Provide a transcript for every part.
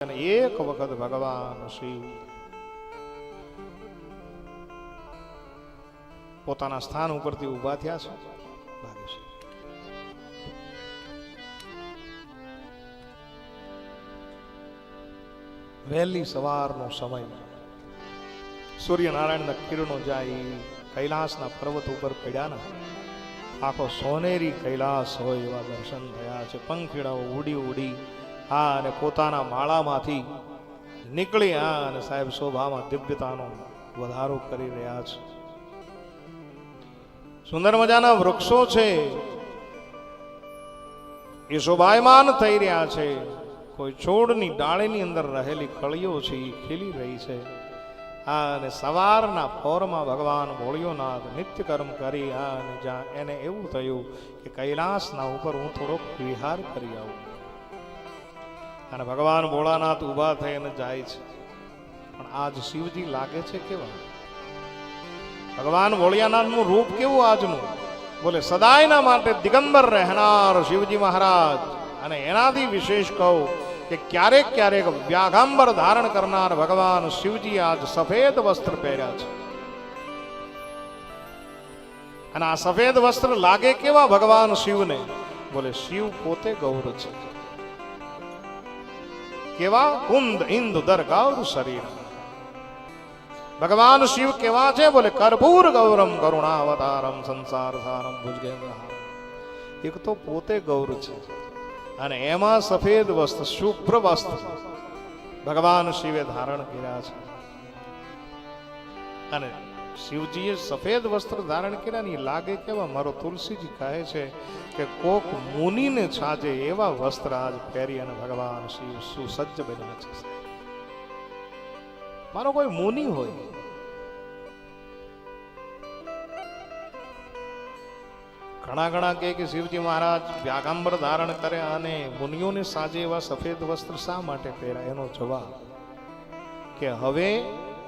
અને એક વખત ભગવાન શિવ પોતાના સ્થાન ઉપરથી ઊભા થયા છે વહેલી સવારનો સમય સૂર્યનારાયણના કિરણો જાય કૈલાસના પર્વત ઉપર પડ્યા ને આખો સોનેરી કૈલાસ હોય એવા દર્શન થયા છે પંખીડાઓ ઉડી ઉડી આ અને પોતાના માળામાંથી નીકળી આ અને સાહેબ શોભામાં દિવ્યતાનો વધારો કરી રહ્યા છે. સુંદર મજાના વૃક્ષો છે. એ શોભાયમાન થઈ રહ્યા છે. કોઈ છોડની ડાળીની અંદર રહેલી કળીઓ છે, એ ખીલી રહી છે. આ અને સવારના ફોરમાં ભગવાન ભોળિયોનાથ નિત્ય કર્મ કરી આ અને જ્યાં એને એવું થયું કે કૈલાસના ઉપર હું થોડોક વિહાર કરી આવું. અને ભગવાન ભોળાનાથ ઊભા થઈને જાય છે. પણ આજ શિવજી લાગે છે કેવા? ભગવાન ભોળિયાનાથનું રૂપ કેવું આજનું? બોલે, સદાયના માટે દિગંબર રહેનાર શિવજી મહારાજ. અને એનાથી વિશેષ કહું કે ક્યારેક ક્યારેક વ્યાઘાંબર ધારણ કરનાર ભગવાન શિવજી આજ સફેદ વસ્ત્ર પહેર્યા છે. અને આ સફેદ વસ્ત્ર લાગે કેવા ભગવાન શિવને? બોલે, શિવ પોતે ગૌર છે. કેવા? કુંદ ઇન્દ દર શરીર. ભગવાન શિવ કેવા છે? બોલે, કરપૂર, ગૌરમ, કરુણાવતારમ, સંસાર સારમ ભુજગે એક તો પોતે ગૌર છે અને એમાં સફેદ વસ્ત્ર, શુભ્ર વસ્ત્ર ભગવાન શિવે ધારણ કર્યા છે. અને શિવજીએ સફેદ વસ્ત્ર ધારણ કર્યા ને લાગે કેવા મારો તુલસીજી કહે છે કે કોક મુનિને છાજે એવા વસ્ત્ર આજ પહેરી અને ભગવાન શિવ સુસજ્જ બન્યા છે. મારો કોઈ મુનિ હોય. ઘણા ઘણા કહે કે શિવજી મહારાજ, વ્યાગાંબર ધારણ કરે અને મુનિઓને સાજે એવા સફેદ વસ્ત્ર શા માટે પહેરા એનો જવાબ કે હવે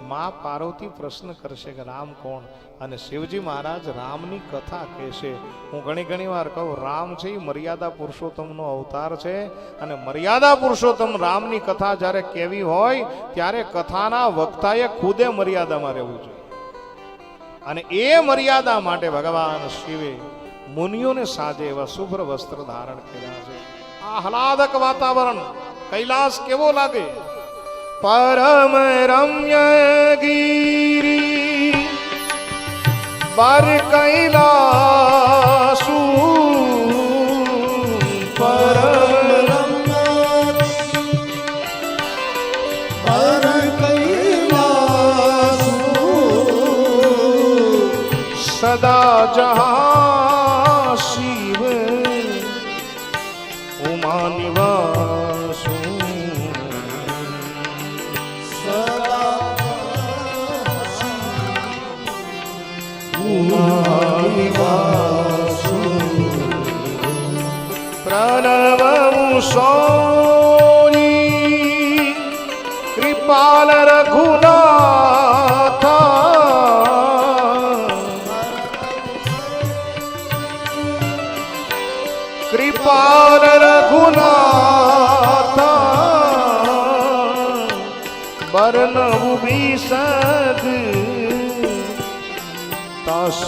માં પાર્વતી પ્રશ્ન કરશે કે રામ કોણ? અને શિવજી મહારાજ રામની કથા કહેશે. હું ઘણી ઘણી વાર કહું, રામ છે એ મર્યાદા પુરુષોત્તમનો અવતાર છે. અને મર્યાદા પુરુષોત્તમ રામની કથા જ્યારે કેવી હોય, ત્યારે કથાના વક્તાએ ખુદે મર્યાદામાં રહેવું જોઈએ. અને એ મર્યાદા માટે ભગવાન શિવે મુનિઓને સાજે એવા શુભ્ર વસ્ત્ર ધારણ કર્યા છે. આહલાદક વાતાવરણ, કૈલાસ કેવો લાગે? પરમ રમ્ય ગીરી બર કૈલાસુ પરમ સદા જહા શિવ ઉમા સોની કૃપાલ રઘુનાથ કૃપાલ રઘુનાથ બરનવું વિસદ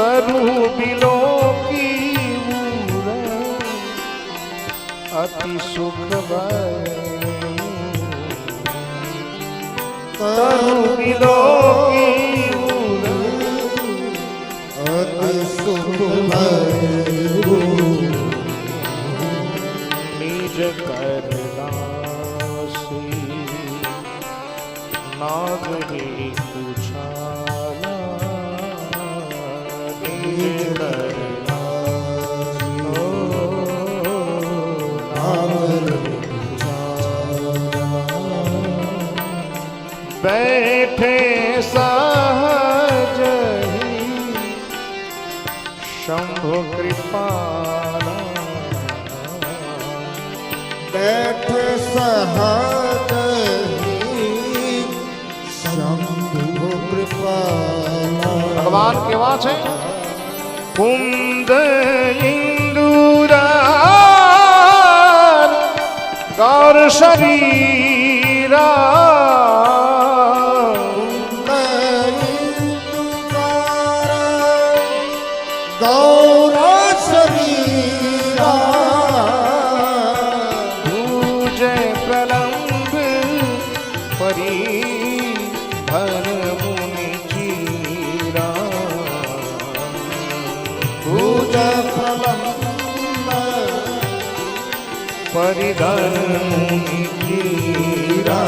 તરુ બિલો અતિ સુખ તરુ બિલો નિજ बैठे सहज ही शंभु कृपा बैठे सहज ही शंभु कृपा भगवान केवा छे છે કુંદ ઇન્દુરાર પરિધન ચીરા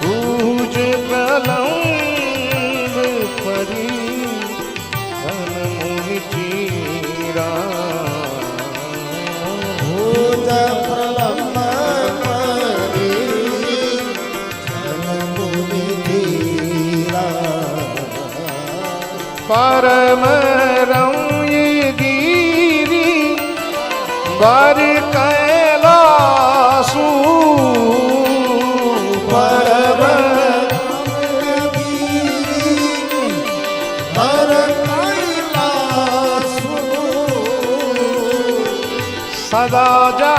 પૂજ પ્રલંબ પરી ધન ચીરા ભુજ પ્રલંબ પરી પરમ રમ્ય બર કૈલાસુ સદા જા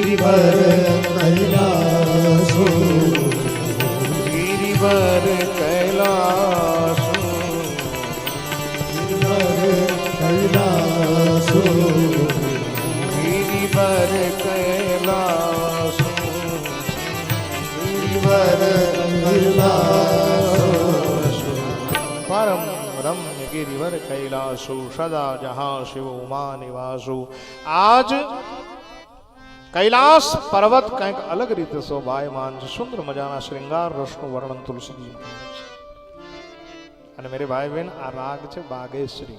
ગિરિબર કૈલાસો ગિરિવર કૈલાસો ગિરિવર કૈલાસો પરમ રમ્ય ગિરિવર કૈલાસો સદા જહા શિવ ઉમા નિવાસો આજ કૈલાસ પર્વત કંઈક અલગ રીતે શોભાયમાન છે. સુંદર મજાના શ્રૃંગાર રસનું વર્ણન તુલસીજી અને મેરે ભાઈ બહેન આ રાગ છે બાગેશ્રી.